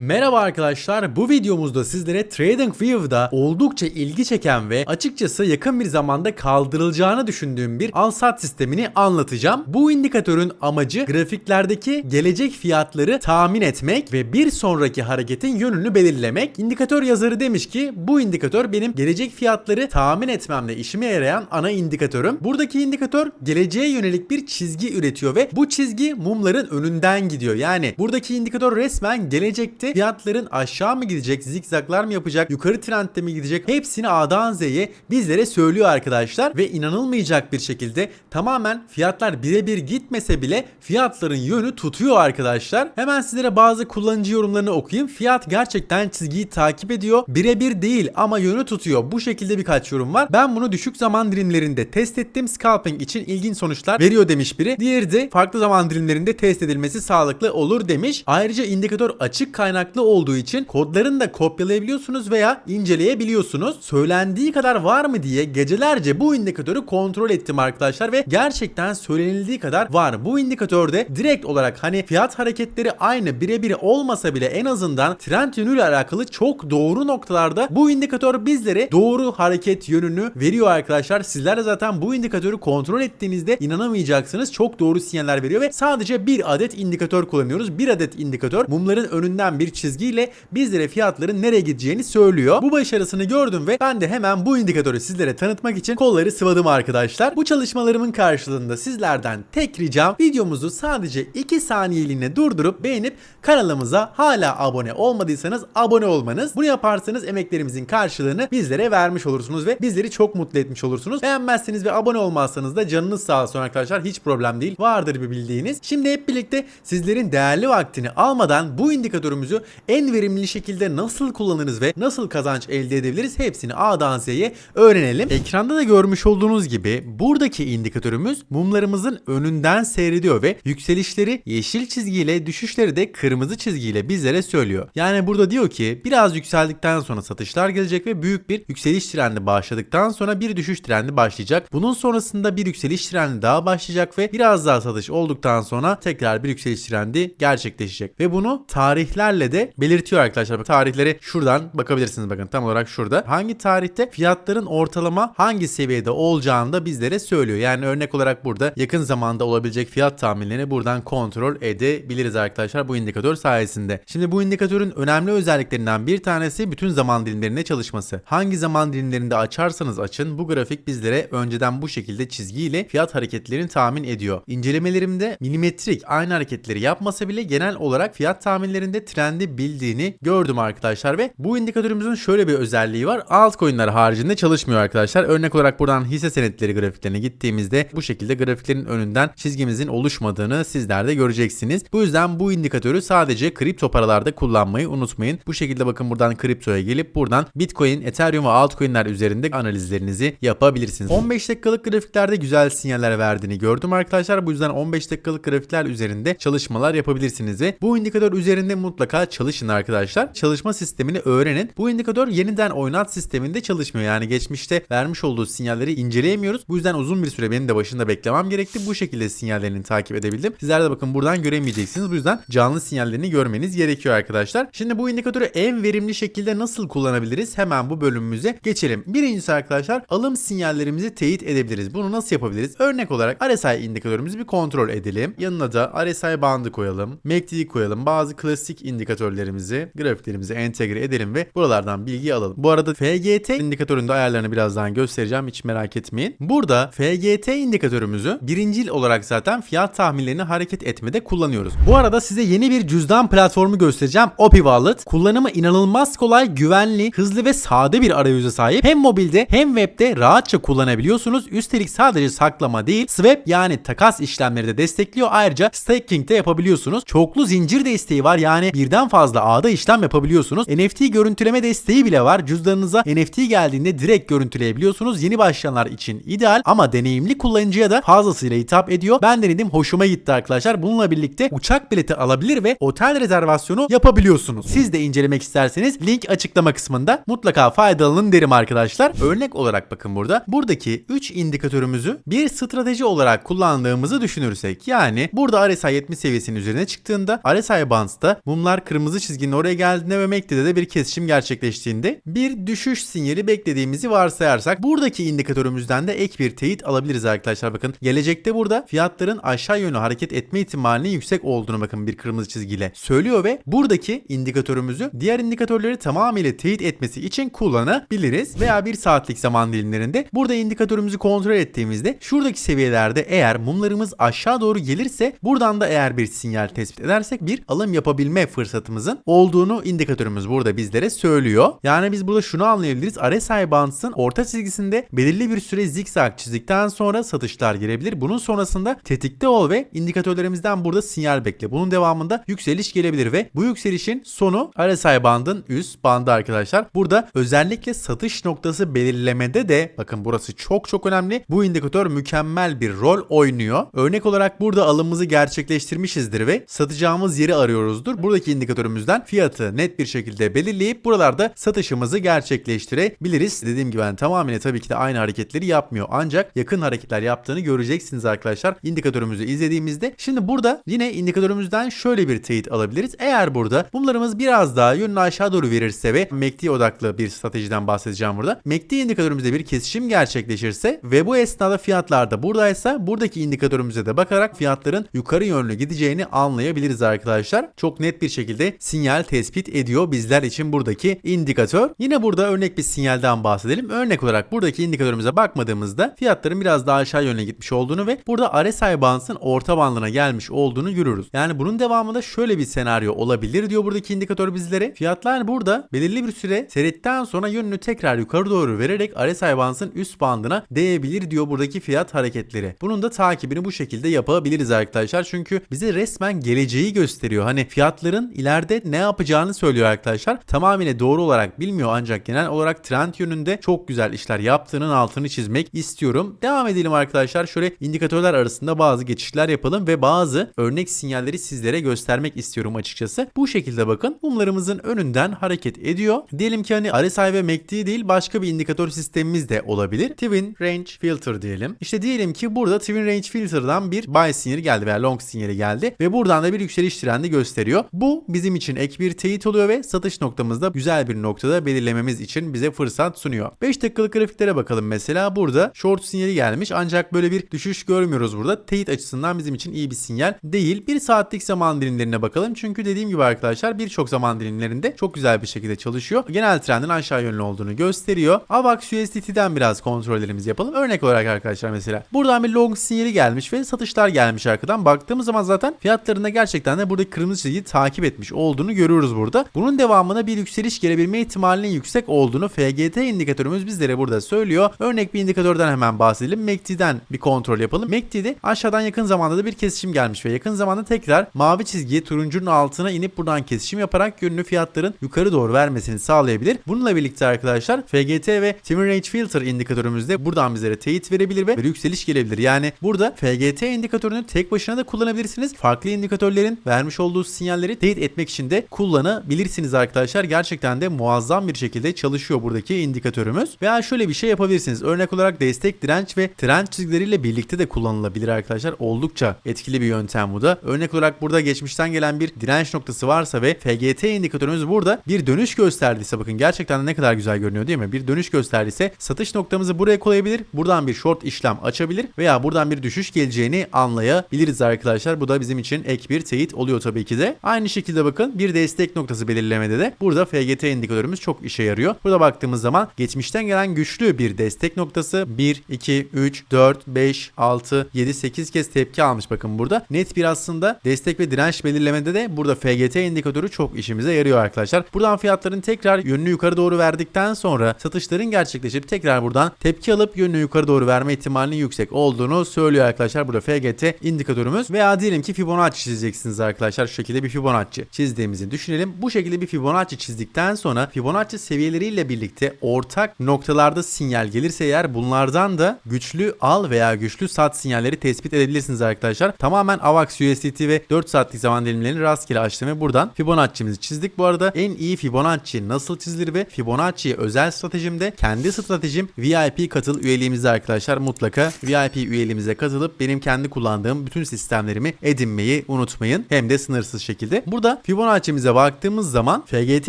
Merhaba arkadaşlar. Bu videomuzda sizlere TradingView'da oldukça ilgi çeken ve açıkçası yakın bir zamanda kaldırılacağını düşündüğüm bir al-sat sistemini anlatacağım. Bu indikatörün amacı grafiklerdeki gelecek fiyatları tahmin etmek ve bir sonraki hareketin yönünü belirlemek. İndikatör yazarı demiş ki bu indikatör benim gelecek fiyatları tahmin etmemde işime yarayan ana indikatörüm. Buradaki indikatör geleceğe yönelik bir çizgi üretiyor ve bu çizgi mumların önünden gidiyor. Yani buradaki indikatör resmen gelecekte fiyatların aşağı mı gidecek, zikzaklar mı yapacak, yukarı trendde mi gidecek hepsini A'dan Z'ye bizlere söylüyor arkadaşlar ve inanılmayacak bir şekilde tamamen fiyatlar birebir gitmese bile fiyatların yönü tutuyor arkadaşlar. Hemen sizlere bazı kullanıcı yorumlarını okuyayım. Fiyat gerçekten çizgiyi takip ediyor. Birebir değil ama yönü tutuyor. Bu şekilde birkaç yorum var. Ben bunu düşük zaman dilimlerinde test ettim. Scalping için ilginç sonuçlar veriyor demiş biri. Diğeri de farklı zaman dilimlerinde test edilmesi sağlıklı olur demiş. Ayrıca indikatör açık kaynaklı olduğu için kodlarını da kopyalayabiliyorsunuz veya inceleyebiliyorsunuz. Söylendiği kadar var mı diye gecelerce bu indikatörü kontrol ettim arkadaşlar ve gerçekten söylenildiği kadar var. Bu indikatörde direkt olarak hani fiyat hareketleri aynı birebir olmasa bile en azından trend yönüyle alakalı çok doğru noktalarda bu indikatör bizlere doğru hareket yönünü veriyor arkadaşlar. Sizler de zaten bu indikatörü kontrol ettiğinizde inanamayacaksınız. Çok doğru sinyaller veriyor ve sadece bir adet indikatör kullanıyoruz. Bir adet indikatör mumların önünden bir çizgiyle bizlere fiyatların nereye gideceğini söylüyor. Bu başarısını gördüm ve ben de hemen bu indikatörü sizlere tanıtmak için kolları sıvadım arkadaşlar. Bu çalışmalarımın karşılığında sizlerden tek ricam videomuzu sadece 2 saniyeliğine durdurup beğenip kanalımıza hala abone olmadıysanız abone olmanız. Bunu yaparsanız emeklerimizin karşılığını bizlere vermiş olursunuz ve bizleri çok mutlu etmiş olursunuz. Beğenmezseniz ve abone olmazsanız da canınız sağ olsun arkadaşlar. Hiç problem değil. Vardır bir bildiğiniz. Şimdi hep birlikte sizlerin değerli vaktini almadan bu indikatörümüzü en verimli şekilde nasıl kullanırız ve nasıl kazanç elde edebiliriz hepsini A'dan Z'ye öğrenelim. Ekranda da görmüş olduğunuz gibi buradaki indikatörümüz mumlarımızın önünden seyrediyor ve yükselişleri yeşil çizgiyle düşüşleri de kırmızı çizgiyle bizlere söylüyor. Yani burada diyor ki biraz yükseldikten sonra satışlar gelecek ve büyük bir yükseliş trendi başladıktan sonra bir düşüş trendi başlayacak. Bunun sonrasında bir yükseliş trendi daha başlayacak ve biraz daha satış olduktan sonra tekrar bir yükseliş trendi gerçekleşecek. Ve bunu tarihlerle de belirtiyor arkadaşlar. Tarihleri şuradan bakabilirsiniz bakın tam olarak şurada. Hangi tarihte fiyatların ortalama hangi seviyede olacağını da bizlere söylüyor. Yani örnek olarak burada yakın zamanda olabilecek fiyat tahminlerini buradan kontrol edebiliriz arkadaşlar bu indikatör sayesinde. Şimdi bu indikatörün önemli özelliklerinden bir tanesi bütün zaman dilimlerinde çalışması. Hangi zaman dilimlerinde açarsanız açın bu grafik bizlere önceden bu şekilde çizgiyle fiyat hareketlerini tahmin ediyor. İncelemelerimde milimetrik aynı hareketleri yapmasa bile genel olarak fiyat tahminlerinde trendi bildiğini gördüm arkadaşlar ve bu indikatörümüzün şöyle bir özelliği var. Altcoin'ler haricinde çalışmıyor arkadaşlar. Örnek olarak buradan hisse senetleri grafiklerine gittiğimizde bu şekilde grafiklerin önünden çizgimizin oluşmadığını sizler de göreceksiniz. Bu yüzden bu indikatörü sadece kripto paralarda kullanmayı unutmayın. Bu şekilde bakın buradan kriptoya gelip buradan Bitcoin, Ethereum ve altcoin'ler üzerinde analizlerinizi yapabilirsiniz. 15 dakikalık grafiklerde güzel sinyaller verdiğini gördüm arkadaşlar. Bu yüzden 15 dakikalık grafikler üzerinde çalışmalar yapabilirsiniz ve bu indikatör üzerinde mutlaka çalışın arkadaşlar. Çalışma sistemini öğrenin. Bu indikatör yeniden oynat sisteminde çalışmıyor. Yani geçmişte vermiş olduğu sinyalleri inceleyemiyoruz. Bu yüzden uzun bir süre benim de başında beklemem gerekti. Bu şekilde sinyallerini takip edebildim. Sizler de bakın buradan göremeyeceksiniz. Bu yüzden canlı sinyallerini görmeniz gerekiyor arkadaşlar. Şimdi bu indikatörü en verimli şekilde nasıl kullanabiliriz? Hemen bu bölümümüze geçelim. Birincisi arkadaşlar alım sinyallerimizi teyit edebiliriz. Bunu nasıl yapabiliriz? Örnek olarak RSI indikatörümüzü bir kontrol edelim. Yanına da RSI bandı koyalım. MACD koyalım. Bazı klasik indikatörlerimizi, grafiklerimizi entegre edelim ve buralardan bilgi alalım. Bu arada FGT indikatöründe ayarlarını birazdan göstereceğim. Hiç merak etmeyin. Burada FGT indikatörümüzü birincil olarak zaten fiyat tahminlerini hareket etmede kullanıyoruz. Bu arada size yeni bir cüzdan platformu göstereceğim. Opi Wallet. Kullanımı inanılmaz kolay, güvenli, hızlı ve sade bir arayüze sahip. Hem mobilde hem webde rahatça kullanabiliyorsunuz. Üstelik sadece saklama değil, swap yani takas işlemleri de destekliyor. Ayrıca staking de yapabiliyorsunuz. Çoklu zincir desteği var. Yani birden fazla ağda işlem yapabiliyorsunuz. NFT görüntüleme desteği bile var. Cüzdanınıza NFT geldiğinde direkt görüntüleyebiliyorsunuz. Yeni başlayanlar için ideal ama deneyimli kullanıcıya da fazlasıyla hitap ediyor. Ben denedim hoşuma gitti arkadaşlar. Bununla birlikte uçak bileti alabilir ve otel rezervasyonu yapabiliyorsunuz. Siz de incelemek isterseniz link açıklama kısmında mutlaka faydalanın derim arkadaşlar. Örnek olarak bakın burada. Buradaki 3 indikatörümüzü bir strateji olarak kullandığımızı düşünürsek yani burada RSI 70 seviyesinin üzerine çıktığında RSI Bands'ta mumlar kırmızı çizginin oraya geldiğinde ve MACD'de de bir kesişim gerçekleştiğinde bir düşüş sinyali beklediğimizi varsayarsak buradaki indikatörümüzden de ek bir teyit alabiliriz arkadaşlar. Bakın gelecekte burada fiyatların aşağı yönlü hareket etme ihtimalinin yüksek olduğunu bakın bir kırmızı çizgiyle söylüyor ve buradaki indikatörümüzü diğer indikatörleri tamamıyla teyit etmesi için kullanabiliriz veya bir saatlik zaman dilimlerinde burada indikatörümüzü kontrol ettiğimizde şuradaki seviyelerde eğer mumlarımız aşağı doğru gelirse buradan da eğer bir sinyal tespit edersek bir alım yapabilme fırsatımızın olduğunu indikatörümüz burada bizlere söylüyor. Yani biz burada şunu anlayabiliriz. RSI Bands'ın orta çizgisinde belirli bir süre zigzag çizdikten sonra satışlar girebilir. Bunun sonrasında tetikte ol ve indikatörlerimizden burada sinyal bekle. Bunun devamında yükseliş gelebilir ve bu yükselişin sonu RSI bandın üst bandı arkadaşlar. Burada özellikle satış noktası belirlemede de bakın burası çok çok önemli. Bu indikatör mükemmel bir rol oynuyor. Örnek olarak burada alımımızı gerçekleştirmişizdir ve satacağımız yeri arıyoruzdur. Buradaki indikatörümüzden fiyatı net bir şekilde belirleyip buralarda satışımızı gerçekleştirebiliriz. Dediğim gibi ben tamamen tabii ki de aynı hareketleri yapmıyor. Ancak yakın hareketler yaptığını göreceksiniz arkadaşlar. İndikatörümüzü izlediğimizde. Şimdi burada yine indikatörümüzden şöyle bir teyit alabiliriz. Eğer burada mumlarımız biraz daha yönünü aşağı doğru verirse ve MACD odaklı bir stratejiden bahsedeceğim burada. MACD indikatörümüzde bir kesişim gerçekleşirse ve bu esnada fiyatlar da buradaysa buradaki indikatörümüze de bakarak fiyatların yukarı yönlü gideceğini anlayabiliriz arkadaşlar. Çok net bir şekilde sinyal tespit ediyor bizler için buradaki indikatör. Yine burada örnek bir sinyalden bahsedelim. Örnek olarak buradaki indikatörümüze bakmadığımızda fiyatların biraz daha aşağı yönüne gitmiş olduğunu ve burada RSI Bands'ın orta bandına gelmiş olduğunu görürüz. Yani bunun devamında şöyle bir senaryo olabilir diyor buradaki indikatör bizlere. Fiyatlar burada belirli bir süre seyrettikten sonra yönünü tekrar yukarı doğru vererek RSI Bands'ın üst bandına değebilir diyor buradaki fiyat hareketleri. Bunun da takibini bu şekilde yapabiliriz arkadaşlar. Çünkü bize resmen geleceği gösteriyor. Hani fiyatların ileride ne yapacağını söylüyor arkadaşlar. Tamamıyla doğru olarak bilmiyor ancak genel olarak trend yönünde çok güzel işler yaptığının altını çizmek istiyorum. Devam edelim arkadaşlar. Şöyle indikatörler arasında bazı geçişler yapalım ve bazı örnek sinyalleri sizlere göstermek istiyorum açıkçası. Bu şekilde bakın mumlarımızın önünden hareket ediyor. Diyelim ki hani RSI ve MACD değil başka bir indikatör sistemimiz de olabilir. Twin Range Filter diyelim. İşte diyelim ki burada Twin Range Filter'dan bir buy sinyali geldi veya long sinyali geldi ve buradan da bir yükseliş trendi gösteriyor. Bu bizim için ek bir teyit oluyor ve satış noktamızda güzel bir noktada belirlememiz için bize fırsat sunuyor. 5 dakikalık grafiklere bakalım mesela burada short sinyali gelmiş ancak böyle bir düşüş görmüyoruz burada. Teyit açısından bizim için iyi bir sinyal değil. Bir saatlik zaman dilimlerine bakalım çünkü dediğim gibi arkadaşlar birçok zaman dilimlerinde çok güzel bir şekilde çalışıyor. Genel trendin aşağı yönlü olduğunu gösteriyor. AVAX USDT'den biraz kontrollerimizi yapalım. Örnek olarak arkadaşlar mesela buradan bir long sinyali gelmiş ve satışlar gelmiş arkadan. Baktığımız zaman zaten fiyatlarında gerçekten de buradaki kırmızı çizgiyi takip etmiş olduğunu görüyoruz burada. Bunun devamına bir yükseliş gelebilme ihtimalinin yüksek olduğunu FGT indikatörümüz bizlere burada söylüyor. Örnek bir indikatörden hemen bahsedelim. MACD'den bir kontrol yapalım. MACD'de aşağıdan yakın zamanda da bir kesişim gelmiş ve yakın zamanda tekrar mavi çizgiye turuncunun altına inip buradan kesişim yaparak yönünü fiyatların yukarı doğru vermesini sağlayabilir. Bununla birlikte arkadaşlar FGT ve Twin Range Filter indikatörümüzde buradan bizlere teyit verebilir ve bir yükseliş gelebilir. Yani burada FGT indikatörünü tek başına da kullanabilirsiniz. Farklı indikatörlerin vermiş olduğu sinyalleri teyit etmek için de kullanabilirsiniz arkadaşlar. Gerçekten de muazzam bir şekilde çalışıyor buradaki indikatörümüz. Veya şöyle bir şey yapabilirsiniz. Örnek olarak destek, direnç ve trend çizgileriyle birlikte de kullanılabilir arkadaşlar. Oldukça etkili bir yöntem bu da. Örnek olarak burada geçmişten gelen bir direnç noktası varsa ve FGT indikatörümüz burada bir dönüş gösterdiyse bakın gerçekten de ne kadar güzel görünüyor değil mi? Bir dönüş gösterdiyse satış noktamızı buraya koyabilir. Buradan bir short işlem açabilir veya buradan bir düşüş geleceğini anlayabiliriz arkadaşlar. Bu da bizim için ek bir teyit oluyor tabii ki de. Aynı şekilde bakın bir destek noktası belirlemede de burada FGT indikatörümüz çok işe yarıyor. Burada baktığımız zaman geçmişten gelen güçlü bir destek noktası 1, 2, 3, 4, 5, 6, 7, 8 kez tepki almış bakın burada. Net bir aslında destek ve direnç belirlemede de burada FGT indikatörü çok işimize yarıyor arkadaşlar. Buradan fiyatların tekrar yönünü yukarı doğru verdikten sonra satışların gerçekleşip tekrar buradan tepki alıp yönünü yukarı doğru verme ihtimalinin yüksek olduğunu söylüyor arkadaşlar. Burada FGT indikatörümüz veya diyelim ki Fibonacci çizeceksiniz arkadaşlar. Şu şekilde bir Fibonacci çizdiğimizi düşünelim. Bu şekilde bir Fibonacci çizdikten sonra Fibonacci seviyeleriyle birlikte ortak noktalarda sinyal gelirse eğer bunlardan da güçlü al veya güçlü sat sinyalleri tespit edebilirsiniz arkadaşlar. Tamamen AVAX USDT ve 4 saatlik zaman dilimlerini rastgele açtım ve buradan Fibonacci'mizi çizdik. Bu arada en iyi Fibonacci nasıl çizilir ve Fibonacci'ye özel stratejimde kendi stratejim VIP katıl üyeliğimizde arkadaşlar mutlaka VIP üyeliğimize katılıp benim kendi kullandığım bütün sistemlerimi edinmeyi unutmayın. Hem de sınırsız şekilde. Burada Burada Fibonacci'mize baktığımız zaman FGT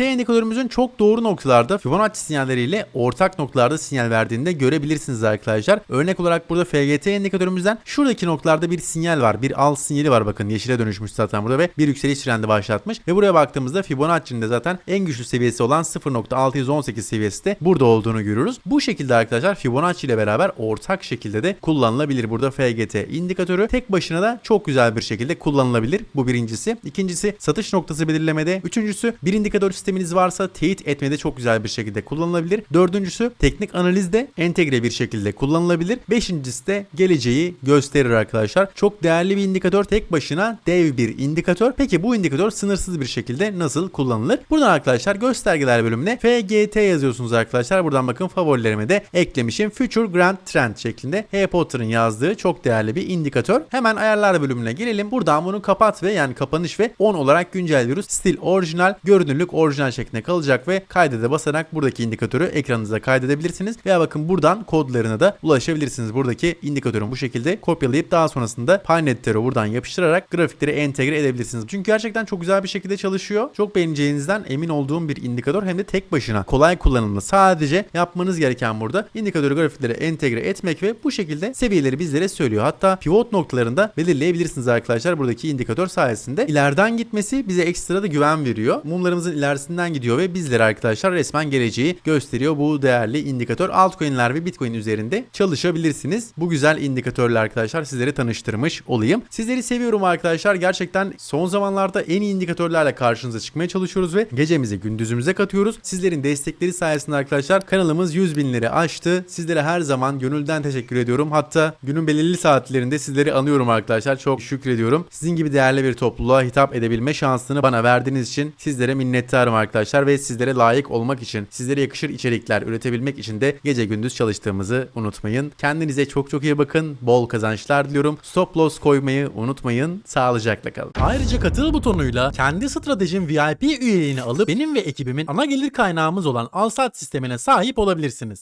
indikatörümüzün çok doğru noktalarda Fibonacci sinyalleriyle ortak noktalarda sinyal verdiğini de görebilirsiniz arkadaşlar. Örnek olarak burada FGT indikatörümüzden şuradaki noktalarda bir sinyal var. Bir al sinyali var bakın yeşile dönüşmüş zaten burada ve bir yükseliş trendi başlatmış. Ve buraya baktığımızda Fibonacci'nin de zaten en güçlü seviyesi olan 0.618 seviyesi de burada olduğunu görüyoruz. Bu şekilde arkadaşlar Fibonacci ile beraber ortak şekilde de kullanılabilir. Burada FGT indikatörü tek başına da çok güzel bir şekilde kullanılabilir. Bu birincisi. İkincisi satış noktası belirlemede. Üçüncüsü bir indikatör sisteminiz varsa teyit etmede çok güzel bir şekilde kullanılabilir. Dördüncüsü teknik analizde entegre bir şekilde kullanılabilir. Beşincisi de geleceği gösterir arkadaşlar. Çok değerli bir indikatör. Tek başına dev bir indikatör. Peki bu indikatör sınırsız bir şekilde nasıl kullanılır? Buradan arkadaşlar göstergeler bölümüne FGT yazıyorsunuz arkadaşlar. Buradan bakın favorilerime de eklemişim. Future Grand Trend şeklinde Harry Potter'ın yazdığı çok değerli bir indikatör. Hemen ayarlar bölümüne gelelim. Buradan bunu kapat ve yani kapanış ve 10 olarak güncelliyoruz. Stil orijinal, görünürlük orijinal şeklinde kalacak ve kaydede basarak buradaki indikatörü ekranınıza kaydedebilirsiniz. Veya bakın buradan kodlarına da ulaşabilirsiniz. Buradaki indikatörün bu şekilde kopyalayıp daha sonrasında Pinetter'ı buradan yapıştırarak grafikleri entegre edebilirsiniz. Çünkü gerçekten çok güzel bir şekilde çalışıyor. Çok beğeneceğinizden emin olduğum bir indikatör hem de tek başına kolay kullanımlı. Sadece yapmanız gereken burada indikatörü grafiklere entegre etmek ve bu şekilde seviyeleri bizlere söylüyor. Hatta pivot noktalarında belirleyebilirsiniz arkadaşlar buradaki indikatör sayesinde. İleriden gitmesi bize ekstra da güven veriyor. Mumlarımızın ilerisinden gidiyor ve bizlere arkadaşlar resmen geleceği gösteriyor bu değerli indikatör. Altcoin'ler ve Bitcoin üzerinde çalışabilirsiniz. Bu güzel indikatörle arkadaşlar sizlere tanıştırmış olayım. Sizleri seviyorum arkadaşlar. Gerçekten son zamanlarda en iyi indikatörlerle karşınıza çıkmaya çalışıyoruz ve gecemizi gündüzümüze katıyoruz. Sizlerin destekleri sayesinde arkadaşlar kanalımız 100 binleri aştı. Sizlere her zaman gönülden teşekkür ediyorum. Hatta günün belirli saatlerinde sizleri anıyorum arkadaşlar. Çok şükrediyorum. Sizin gibi değerli bir topluluğa hitap edebilme şansını bana verdiğiniz için sizlere minnettarım arkadaşlar ve sizlere layık olmak için, sizlere yakışır içerikler üretebilmek için de gece gündüz çalıştığımızı unutmayın. Kendinize çok çok iyi bakın. Bol kazançlar diliyorum. Stop loss koymayı unutmayın. Sağlıcakla kalın. Ayrıca katıl butonuyla kendi stratejim VIP üyeliğini alıp benim ve ekibimin ana gelir kaynağımız olan Alsat sistemine sahip olabilirsiniz.